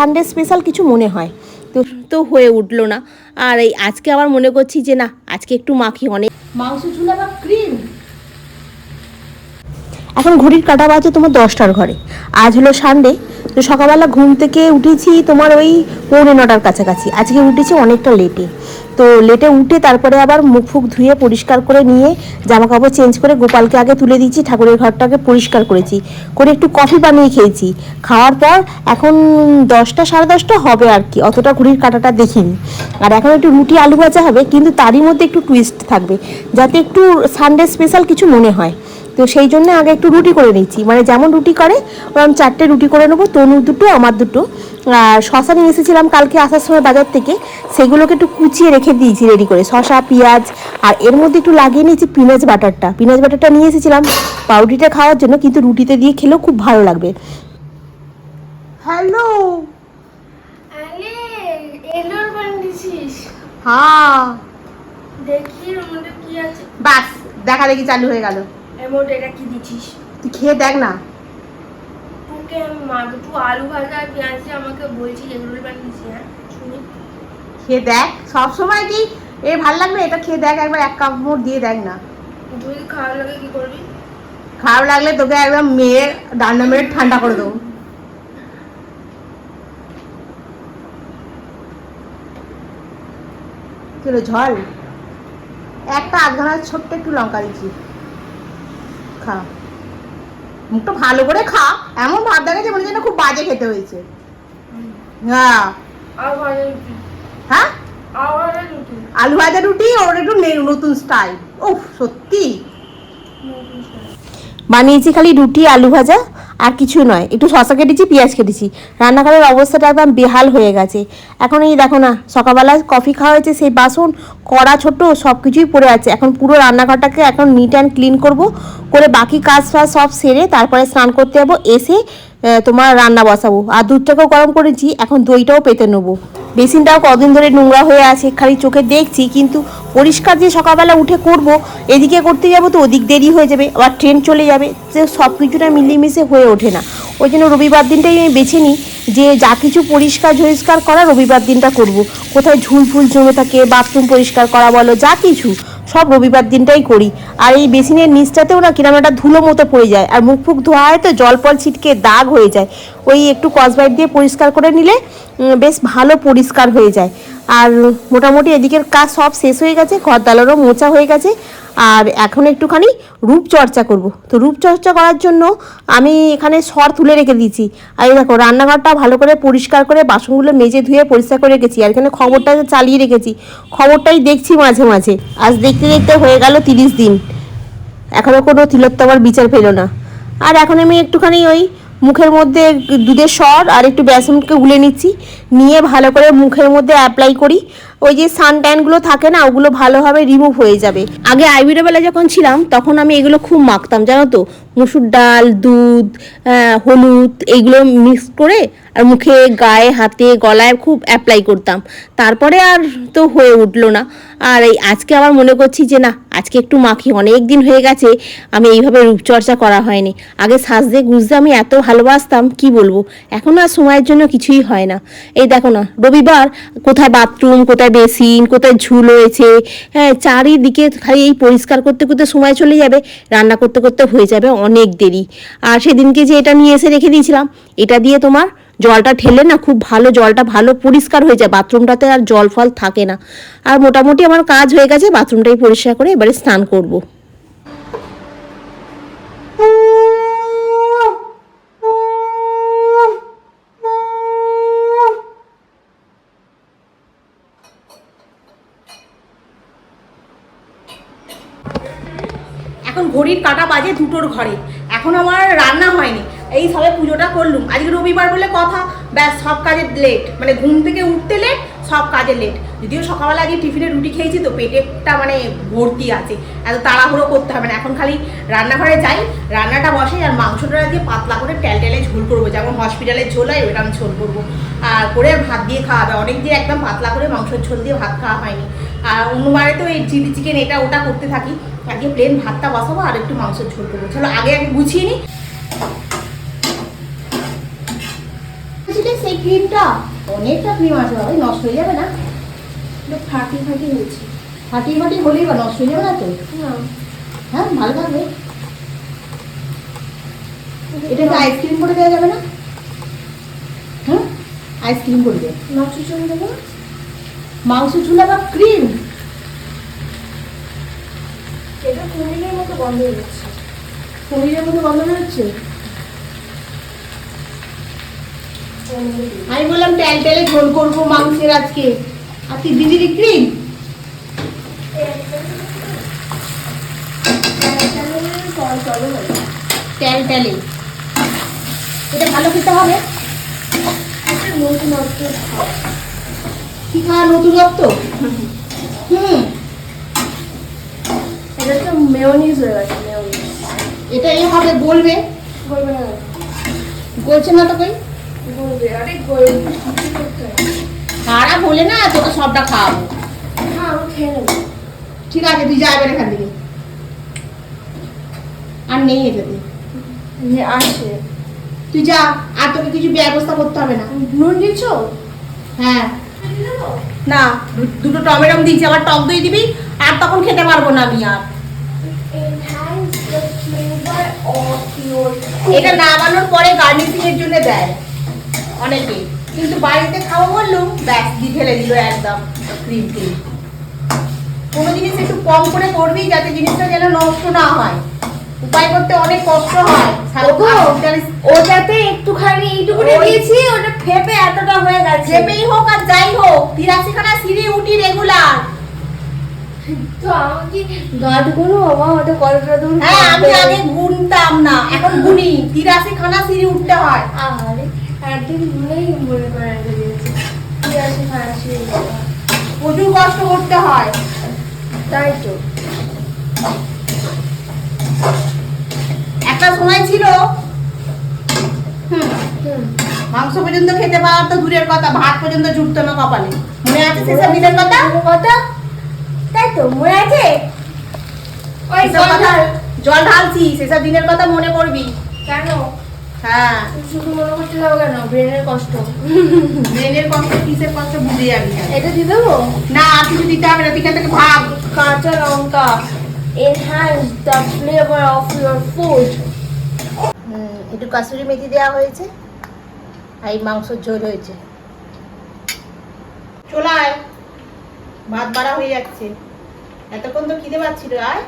Sunday special কিছু মনে হয়। তো তো হয়ে উঠল না। আর এই আজকে আবার মনে করছি যে না, আজকে একটু মাখি অনেক। মাংস ঝুলা বা ক্রিম এখন ঘড়ির কাটা বাজে তোমার দশটার ঘরে। আজ হলো সানডে তো সকালবেলা ঘুম থেকে উঠেছি তোমার ওই পৌনে নটার কাছাকাছি। আজকে উঠেছি অনেকটা লেটে তো লেটে উঠে তারপরে আবার মুখ ফুক ধুয়ে পরিষ্কার করে নিয়ে জামা কাপড় চেঞ্জ করে গোপালকে আগে তুলে দিয়েছি, ঠাকুরের ঘরটাকে পরিষ্কার করেছি। করে একটু কফি বানিয়ে খেয়েছি। খাওয়ার পর এখন দশটা সাড়ে দশটা হবে আর কি, অতটা ঘড়ির কাটাটা দেখিনি। আর এখন একটু রুটি আলু ভাজা হবে, কিন্তু তারই মধ্যে একটু টুইস্ট থাকবে, যাতে একটু সানডে স্পেশাল কিছু মনে হয়। তো সেই জন্য আগে একটু রুটি করে নিচ্ছি। মানে যেমন রুটি করে ওরকম চারটে রুটি করে নেব তনুর দুটো আমার দুটো। আর শশা নিয়ে এসেছিলাম কালকে আসার সময় বাজার থেকে সেগুলোকে একটু কুচিয়ে রেখে দিয়েছি রেডি করে। শশা পেঁয়াজ আর এর মধ্যে একটু লাগিয়ে নিয়েছি পিঁয়াজ বাটারটা পিঁয়াজ বাটারটা নিয়ে এসেছিলাম পাউরুটিটা খাওয়ার জন্য কিন্তু রুটিতে দিয়ে খেলেও খুব ভালো লাগবে। হ্যালো হ্যাঁ। দেখি মধ্যে কি আছে। বাস দেখা দেখি চালু হয়ে গেল। মধ্যে এটা কি দিছিস তুই খেয়ে দেখ না। তোকে মা তুই আলু ভাজা আর পেঁয়াজ দিয়ে আমাকে বলছিস এগুলো বানিয়েছিস হ্যাঁ শুনি। খেয়ে দেখ। সব সময় কি এ ভালো লাগবে? এটা খেয়ে দেখ একবার এক কাপ মোট দিয়ে দেখ না। তুই খাওয়ার লাগে কি করবি? খারাপ লাগলে তোকে একদম মেয়ের ডান্ডা মেরে ঠান্ডা করে দেবো। কিলো ঝল? একটা আধ ঘণ্টা ছোট্ট একটু লঙ্কা দিচ্ছি। খা। মুখটা ভালো করে খা। এমন ভাব দেখাচ্ছে মনে যেন খুব বাজে খেতে হয়েছে। হ্যাঁ। হ্যাঁ? আলু ভাজা রুটি। ওর একটু নতুন স্টাইল। ও সত্যি। বানিয়েছি খালি রুটি আলু ভাজা। আর কিছু নয়, একটু শশা কেটেছি, পেঁয়াজ কেটেছি। রান্নাঘরের অবস্থাটা একদম বেহাল হয়ে গেছে। এখন এই দেখো না, সকালবেলা কফি খাওয়া হয়েছে, সেই বাসন, কড়া ছোট সব কিছুই পড়ে আছে। এখন পুরো রান্নাঘরটাকে এখন নিট অ্যান্ড ক্লিন করব, করে বাকি কাজ ফাজ সব সেরে তারপরে স্নান করতে যাব, এসে তোমার রান্না বসাবো। আর দুধটাকেও গরম করেছি, এখন দইটাও পেতে নেব। বেসিনটাও কদিন ধরে নোংরা হয়ে আছে, খালি চোখে দেখছি, কিন্তু পরিষ্কার যে সকালবেলা উঠে করব, এদিকে করতে যাব তো ওদিক দেরি হয়ে যাবে, আবার ট্রেন চলে যাবে, যে সব কিছুটা মিলিয়ে হয়ে ওঠে না। ওই জন্য রবিবার দিনটাই আমি বেছে নিই, যে যা কিছু পরিষ্কার ঝরিষ্কার করা রবিবার দিনটা করব। কোথায় ঝুল ফুল জমে থাকে বাথরুম পরিষ্কার করা বলো, যা কিছু। সব রবিবার দিনটাই করি। আর এই বেসিনের নিচটাতেও না কিরম একটা ধুলো মতো পড়ে যায় আর মুখ ফুক ধোয়া হয় তো জল পল ছিটকে দাগ হয়ে যায়। ওই একটু কসবাইট দিয়ে পরিষ্কার করে নিলে বেশ ভালো পরিষ্কার হয়ে যায়। আর মোটামুটি এদিকের কাজ সব শেষ হয়ে গেছে ঘর দালারও মোচা হয়ে গেছে। আর এখন একটুখানি রূপচর্চা করব। তো রূপচর্চা করার জন্য আমি এখানে সর তুলে রেখে দিয়েছি। আর এই দেখো, রান্নাঘরটা ভালো করে পরিষ্কার করে বাসনগুলো মেজে ধুয়ে পরিষ্কার করে রেখেছি। আর এখানে খবরটা চালিয়ে রেখেছি, খবরটাই দেখছি মাঝে মাঝে। আজ দেখতে দেখতে হয়ে গেল তিরিশ দিন। এখনও কোনো তিলোত্তমার বিচার পেল না। আর এখন আমি একটুখানি ওই মুখের মধ্যে দুধের সর আর একটু বেসনকে গুলে নিচ্ছি। নিয়ে ভালো করে মুখের মধ্যে অ্যাপ্লাই করি। ওই যে সান ট্যানগুলো থাকে না, ওগুলো ভালোভাবে রিমুভ হয়ে যাবে। আগে আইবিডো বেলা যখন ছিলাম, তখন আমি এগুলো খুব মাখতাম, জানো তো? মুসুর ডাল, দুধ হলুদ, এইগুলো মিক্স করে আর মুখে, গায়ে, হাতে, গলায় খুব অ্যাপ্লাই করতাম। তারপরে আর তো হয়ে উঠল না। আর এই আজকে আবার মনে করছি যে, না, আজকে একটু মাখি। অনেক দিন হয়ে গেছে, আমি এইভাবে রূপচর্চা করা হয়নি। আগে সাজতে, গুজতে আমি এত ভালোবাসতাম, কি বলব? এখন আর সময়ের জন্য কিছুই হয় না। এই দেখো না, রবিবার, কোথায় বাথরুম কোথায় বেসিন, কোথায় ঝুল হয়েছে হ্যাঁ চারিদিকে খালি এই পরিষ্কার করতে করতে সময় চলে যাবে, রান্না করতে করতে হয়ে যাবে অনেক দেরি। আর সেদিনকে যে এটা নিয়ে এসে রেখে দিয়েছিলাম, এটা দিয়ে তোমার জলটা ঠেলে না খুব ভালো জলটা ভালো পরিষ্কার হয়ে যায়, বাথরুমটাতে আর জল ফল থাকে না। আর মোটামুটি আমার কাজ হয়ে গেছে, বাথরুমটাই পরিষ্কার করে এবারে স্নান করব এখন ঘড়ির কাটা বাজে দুটোর ঘরে। এখন আমার রান্না হয়নি। এই সবে পুজোটা করলুম। আজকে রবিবার বলে কথা। ব্যাস, সব কাজে লেট মানে ঘুম থেকে উঠতে লেট সব কাজে লেট যদিও সকালবেলা আগে টিফিনে রুটি খেয়েছি তো পেটেরটা মানে ভর্তি আছে। এত তাড়াহুড়ো করতে হবে না। এখন খালি রান্নাঘরে যাই, রান্নাটা বসে আর মাংসটা দিয়ে পাতলা করে টেলটেলে ঝোল করব। যেমন হসপিটালে ঝোল হয়, ওইটা আমি ঝোল করব। আর করে ভাত দিয়ে খাওয়া হবে। অনেক দিয়ে একদম পাতলা করে মাংসের ঝোল দিয়ে ভাত খাওয়া হয়নি। আর অন্যবারে তো এই চিলি চিকেন এটা ওটা করতে থাকি। আজকে প্লেন ভাতটা বসাবো আর একটু মাংসের ঝোল করব। চলো আগে আগে গুছিয়ে নিই সেই ক্রিমটা অনেকটা ক্রিম আছে এই নষ্ট হয়ে যাবে না? ফাটি ফাটি হয়েছে। ফাটি ফাটি হলেই বা নষ্ট হয়ে যাবে না তো? না। হ্যাঁ ভালো থাকবে। এটাকে আইসক্রিম করে দেওয়া যাবে না? হ্যাঁ আইসক্রিম করে দেবে। নষ্ট চলে দেবো মাংস ঝুলা বা ক্রিম এটা কুমিরের মতো বন্ধ হয়ে যাচ্ছে পনিরের মধ্যে গন্ধ বেরোচ্ছে? আমি বললাম ট্যাল ট্যালে ঝোল করব মাংসের আজকে। আর তুই দিদির ক্রিম ট্যাল ট্যালে এটা ভালো খেতে হবে। নতুন অর্থ কি খাওয়া নতুন রক্ত? হুম। এটা তো মেয়নিজ হয়ে গেছে মেয়নিজ এটা এই হবে বলবে। বলবে না। বলছে না তো কই? বলবে আরে তারা বলে না তোকে সবটা খাওয়াবো। হ্যাঁ আমি খেয়ে নেব। ঠিক আছে তুই যা এবার এখান থেকে। আর নেই এটাতে। আসে। তুই যা আর তোকে কিছু ব্যবস্থা করতে হবে না। নুন দিচ্ছ? হ্যাঁ। না দুটো টমেটো দিয়েছি, আবার টক দই দিবি, আর তখন খেতে পারব না আমি আর। এটা নামানোর পরে গার্নিশিং এর জন্য দেয়, অনেকে। কিন্তু বাড়িতে খাওয়া বললুম ব্যাস দিয়ে ফেলে দিল একদম ক্রিম ক্রিম কোনো জিনিস একটু কম করে করবি, যাতে জিনিসটা যেন নষ্ট না হয়। উপায় করতে অনেক কষ্ট হয়। ওটাতে একটুখানি এইটুকুনি দিয়েছি ওটা ফেপে এতটা হয়ে গেছে। যেপেই হোক আর যাই হোক তিরাশিখানা সিঁড়ি উঠি রেগুলার। তো আমাকে গাঁটগুলো বাবা ওটা কতটা দূর হ্যাঁ আমি আগে গুনতাম না এখন গুনি। তিরাশি খানা সিঁড়ি উঠতে হয়। আরে একদিন ভুলেই মনে করে দিয়েছি ঠিক আছে প্রচুর কষ্ট করতে হয়। তাই তো। একটা সময় ছিল মাংস পর্যন্ত খেতে পাওয়ার তো দূরের কথা ভাত পর্যন্ত জুটতো না কপালে। মনে আছে সেসব দিনের কথা? কথা? তাই তো মনে আছে? ওই জল ঢালছি সেসব দিনের কথা মনে করবি কেন? হ্যাঁ। শুধু মনে করতে যাব কেন? ব্রেনের কষ্ট। ব্রেনের কষ্ট কিসের কষ্ট বুঝে যাবি এটা দিয়ে দেবো? না কিছু দিতে হবে না তুই থেকে ভাগ। কাঁচা লঙ্কা। Enhance the flavor of your food. একটু কাসুরি মেথি দেওয়া হয়েছে আর এই মাংসর ঝোল হয়েছে। চলায় ভাত বাড়া হয়ে যাচ্ছে। এতক্ষণ তো খিদে পাচ্ছিল, আয়।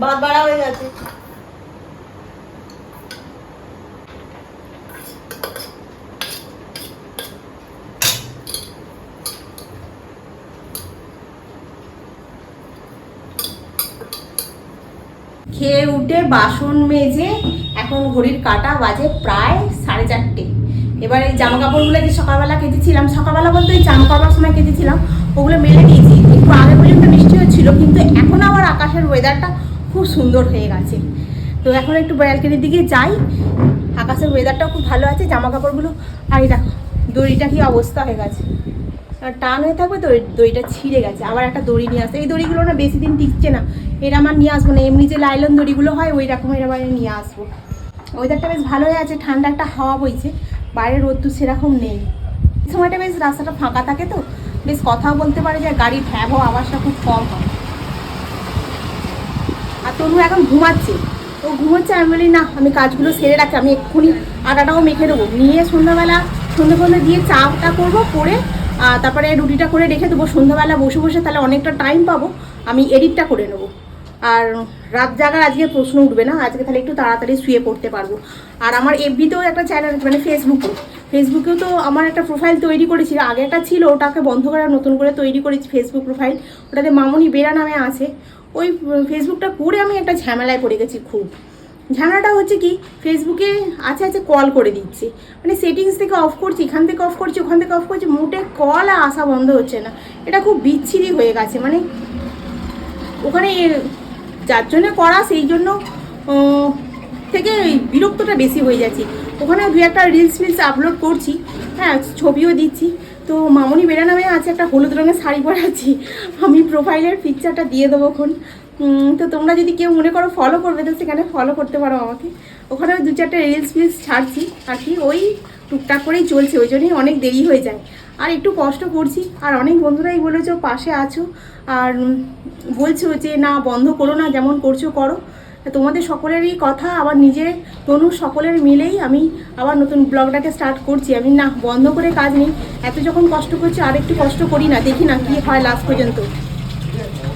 ভাত বাড়া হয়ে গেছে। খেয়ে উঠে বাসন মেজে এখন ঘড়ির কাটা বাজে প্রায় সাড়ে চারটে। এবার এই জামা কাপড়গুলো যে সকালবেলা কেচেছিলাম, সকালবেলা বলতে ওই জামা করবার সময় কেচেছিলাম, ওগুলো মেলে দিয়েছি। একটু আগে পর্যন্ত বৃষ্টি হচ্ছিল, কিন্তু এখন আবার আকাশের ওয়েদারটা খুব সুন্দর হয়ে গেছে। তো এখন একটু ব্যালকনির দিকে যাই। আকাশের ওয়েদারটাও খুব ভালো আছে জামা কাপড়গুলো আর দেখো, দড়িটা কি অবস্থা হয়ে গেছে। টান হয়ে থাকবে তো দড়িটা ছিঁড়ে গেছে। আবার একটা দড়ি নিয়ে আসতে এই দড়িগুলো না বেশি দিন টিকছে না। এরা আমার নিয়ে আসব না। এমনি যে লাইলন দড়িগুলো হয়, ওই রকমের আবার নিয়ে আসব। ওয়েদারটা বেশ ভালোই আছে। ঠান্ডা একটা হাওয়া বইছে। বাইরে রোদ্দু সেরকম নেই। সময়টা বেশ রাস্তাটা ফাঁকা থাকে তো। বেশ কথাও বলতে পারে যে গাড়ির ভ্যাব আওয়াজটা খুব কম হয়। আর তনু এখন ঘুমাচ্ছে। ও ঘুমাচ্ছে, আমি বলি, না, আমি কাজগুলো সেরে রাখছি। আমি এক্ষুনি আটাটাও মেখে দেবো। নিয়ে সন্ধ্যাবেলা সন্ধ্যে ফন্ধ্যে দিয়ে চাটা করব, করে তারপরে রুটিটা করে রেখে দেবো। সন্ধ্যাবেলা বসে বসে তাহলে অনেকটা টাইম পাবো। আমি এডিটটা করে নেব। আর রাত জাগার আজকে প্রশ্ন উঠবে না। আজকে তাহলে একটু তাড়াতাড়ি শুয়ে পড়তে পারব। আর আমার এফবিতেও একটা চ্যানেল আছে মানে ফেসবুকে ফেসবুকেও তো আমার একটা প্রোফাইল তৈরি করেছি। আগে একটা ছিল, ওটাকে বন্ধ করে আর নতুন করে তৈরি করেছি ফেসবুক প্রোফাইল ওটাতে মামনি বেরা নামে আছে। ওই ফেসবুকটা করে আমি একটা ঝামেলায় পড়ে গেছি খুব। ঝামেলাটা হচ্ছে কি ফেসবুকে আছে আছে কল করে দিচ্ছে। মানে সেটিংস থেকে অফ করছি এখান থেকে অফ করছি ওখান থেকে অফ করছি মোটে কল আর আসা বন্ধ হচ্ছে না। এটা খুব বিচ্ছিরি হয়ে গেছে। মানে ওখানে যার জন্য করা সেই জন্য থেকে বিরক্তটা বেশি হয়ে যাচ্ছে। ওখানে দু একটা রিলস ফিলস আপলোড করছি হ্যাঁ ছবিও দিচ্ছি। তো মামনি বেরা নামে আছে একটা হলুদ রঙের শাড়ি পরে আছি আমি প্রোফাইলের পিকচারটা দিয়ে দেবো উম, তো তোমরা যদি কেউ মনে করো ফলো করবে তো সেখানে ফলো করতে পারো আমাকে। ওখানে দু চারটে রিলস ফিলস ছাড়ছি, আর কি ওই টুকটাক করেই চলছে, ওই জন্যই অনেক দেরি হয়ে যায়। আর একটু কষ্ট করছি, আর অনেক বন্ধুরাই বলেছ পাশে আছো, আর বলছো যে, না, বন্ধ করো না, যেমন করছ, করো। তোমাদের সকলেরই কথা, আবার নিজের তনু সকলের মিলেই আমি আবার নতুন ব্লগটাকে স্টার্ট করছি। আমি, না, বন্ধ করে কাজ নেই। এত যখন কষ্ট করছি, আর একটু কষ্ট করি না, দেখি না কি হয় লাস্ট পর্যন্ত।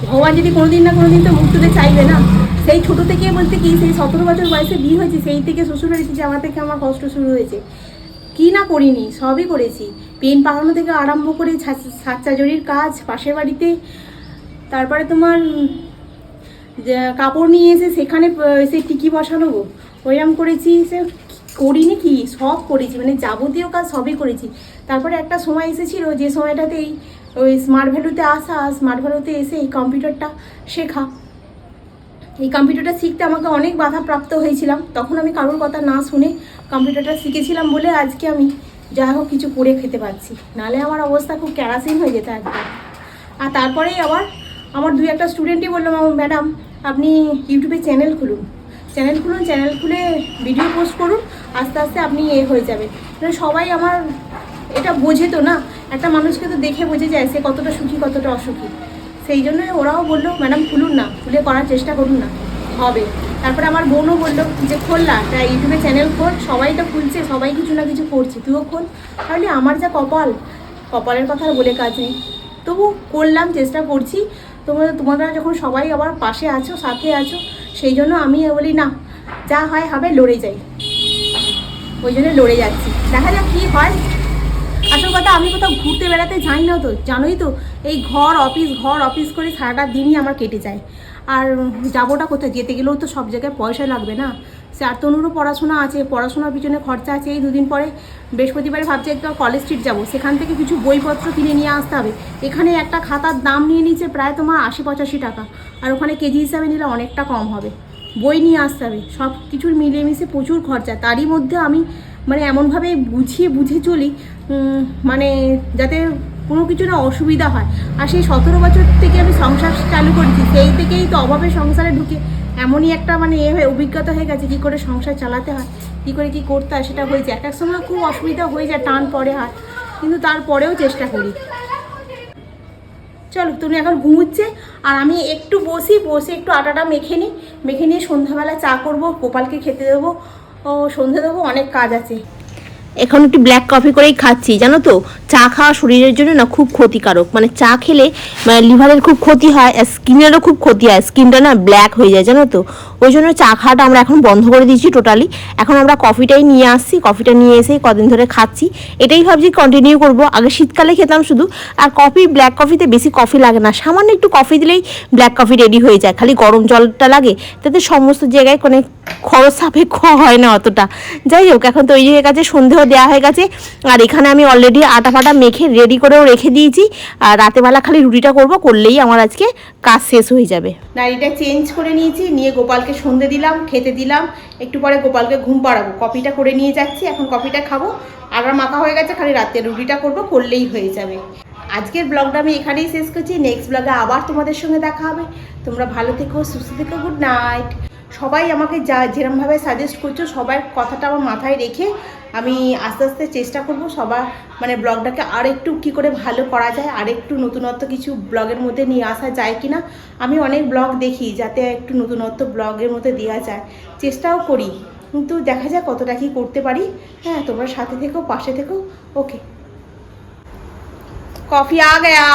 ভগবান যদি কোনোদিন না কোনোদিন তো মুখ তুলে চাইবে না। সেই ছোট থেকে বলতে কি, সেই সতেরো বছর বয়সে বিয়ে হয়েছে, সেই থেকে শ্বশুর শ্বশুরবাড়িতে যাওয়া থেকে আমার কষ্ট শুরু হয়েছে। কি না করিনি, সবই করেছি। পেন পাকানো থেকে আরম্ভ করে সাচ্চাজরির কাজ, পাশের বাড়িতে, তারপরে তোমার কাপড় নিয়ে এসে সেখানে সেই টিকি বসানো গো। ওইরকম করেছি, সে করিনি কি? সব করেছি মানে যাবতীয় কাজ সবই করেছি। তারপরে একটা সময় এসেছিল যে সময়টাতেই ওই স্মার্ট ভ্যালুতে আসা স্মার্ট ভ্যালুতে এসে এই কম্পিউটারটা শেখা। এই কম্পিউটারটা শিখতে আমাকে অনেক বাধা প্রাপ্ত হয়েছিলাম। তখন আমি কারোর কথা না শুনে কম্পিউটারটা শিখেছিলাম বলে আজকে আমি যাই হোক কিছু করে খেতে পারছি। নালে আমার অবস্থা খুব ক্যারাসিন হয়ে যেত একদম আর তারপরেই আবার আমার দুই একটা স্টুডেন্টই বলল ম্যাডাম আপনি ইউটিউবে চ্যানেল খুলুন। চ্যানেল খুলুন চ্যানেল খুলে ভিডিও পোস্ট করুন, আস্তে আস্তে আপনি এ হয়ে যাবেন। মানে সবাই আমার এটা বোঝে তো না? একটা মানুষকে তো দেখে বোঝে যায় সে কতটা সুখী, কতটা অসুখী। সেই জন্যই ওরাও বলল, ম্যাডাম, খুলুন না, খুলে করার চেষ্টা করুন না। হবে। তারপরে আমার বোনও বলল যে, খোল না তা ইউটিউবে চ্যানেল খোল, সবাই তো খুলছে, সবাই কিছু না কিছু করছে, তুইও খোল। তাহলে আমার যা কপাল, কপালের কথা বলে কাজ নেই। তবু করলাম, চেষ্টা করছি। তোমরা তোমরা যখন সবাই আবার পাশে আছো, সাথে আছো, সেই জন্য আমি বলি, না, যা হয় হবে, লড়ে যাই। ওই জন্য লড়ে যাচ্ছি। দেখা যাক কী হয়। আসল কথা, আমি কোথাও ঘুরতে বেড়াতে যাই না তো, জানোই তো, এই ঘর অফিস ঘর অফিস করে সারাটা দিনই আমার কেটে যায়। আর যাবোটা কোথায়, যেতে গেলেও তো সব জায়গায় পয়সা লাগবে না। আর তনুরও পড়াশোনা আছে, পড়াশোনার পিছনে খরচা আছে, এই দুদিন পরে বৃহস্পতিবারে ভাবছি একটু কলেজ স্ট্রিট যাব। সেখান থেকে কিছু বইপত্র কিনে নিয়ে আসতে হবে। এখানে একটা খাতার দাম নিয়ে নিচ্ছে প্রায় তোমার আশি পঁচাশি টাকা। আর ওখানে কেজি হিসাবে নিলে অনেকটা কম হবে। বই নিয়ে আসতে হবে, সব কিছুর মিলিয়ে মিশে প্রচুর খরচা। তারই মধ্যে আমি মানে এমনভাবে বুঝিয়ে বুঝে চলি মানে যাতে কোনো কিছু না অসুবিধা হয়। আর সেই সতেরো বছর থেকে আমি সংসার চালু করেছি, সেই থেকেই তো অভাবে সংসারে ঢুকে এমনই একটা মানে এ হয়ে অভিজ্ঞতা হয়ে গেছে, কী করে সংসার চালাতে হয়, কী করে কী করতে হয় সেটা হয়েছে। এক এক সময় খুব অসুবিধা হয়ে যায়, টান পরে হয়, কিন্তু তারপরেও চেষ্টা করি। চলো, তুমি এখন ঘুমুচ্ছে, আর আমি একটু বসি, বসে একটু আটাটা মেখে নিই, মেখে নিয়ে সন্ধ্যাবেলা চা করব, গোপালকে খেতে দেবো ও সন্ধে দেবো অনেক কাজ আছে। এখন একটু ব্ল্যাক কফি করেই খাচ্ছি, জানো তো? চা খাওয়া শরীরের জন্য না খুব ক্ষতিকারক। মানে চা খেলে মানে লিভারের খুব ক্ষতি হয়, আর স্কিনেরও খুব ক্ষতি হয়, স্কিনটা না ব্ল্যাক হয়ে যায়, জানো তো? ওই জন্য চা খাওয়াটা আমরা এখন বন্ধ করে দিয়েছি টোটালি এখন আমরা কফিটাই নিয়ে আসছি কফিটা নিয়ে এসে কদিন ধরে খাচ্ছি। এটাই ভাবছি কন্টিনিউ করব। আগে শীতকালে খেতাম শুধু, আর কফি ব্ল্যাক কফিতে বেশি কফি লাগে না। সামান্য একটু কফি দিলেই ব্ল্যাক কফি রেডি হয়ে যায়। খালি গরম জলটা লাগে, তাতে সমস্ত জায়গায় মানে খরচ সাপেক্ষ হয় না অতটা। যাই হোক, এখন তৈরি হয়ে গেছে সন্ধেও দেওয়া হয়ে গেছে। আর এখানে আমি অলরেডি আটা ফাটা মেখে রেডি করেও রেখে দিয়েছি। আর রাতেবেলা খালি রুটিটা করব, করলেই আমার আজকে কাজ শেষ হয়ে যাবে। নাড়িটা চেঞ্জ করে নিয়েছি, নিয়ে গোপালকে সন্ধে দিলাম, খেতে দিলাম। একটু পরে গোপালকে ঘুম পাড়াবো। কফিটা করে নিয়ে যাচ্ছি, এখন কফিটা খাব। আর মাখা হয়ে গেছে, খালি রাতে রুটিটা করব, করলেই হয়ে যাবে। আজকের ব্লগটা আমি এখানেই শেষ করছি। নেক্সট ব্লগে আবার তোমাদের সঙ্গে দেখা হবে। তোমরা ভালো থেকো, সুস্থ থেকো গুড নাইট সবাই আমাকে যা যেরমভাবে সাজেস্ট করছ, সবার কথাটা আমার মাথায় রেখে আমি আস্তে আস্তে চেষ্টা করব সবার মানে ব্লগটাকে আর একটু কী করে ভালো করা যায় আর একটু নতুনত্ব কিছু ব্লগের মধ্যে নিয়ে আসা যায় কি না আমি অনেক ব্লগ দেখি যাতে একটু নতুনত্ব ব্লগের মধ্যে দেওয়া যায়। চেষ্টাও করি, কিন্তু দেখা যাক কতটা কি করতে পারি। হ্যাঁ তোমরা সাথে থেকো, পাশে থেকো ওকে কফি আ গয়া।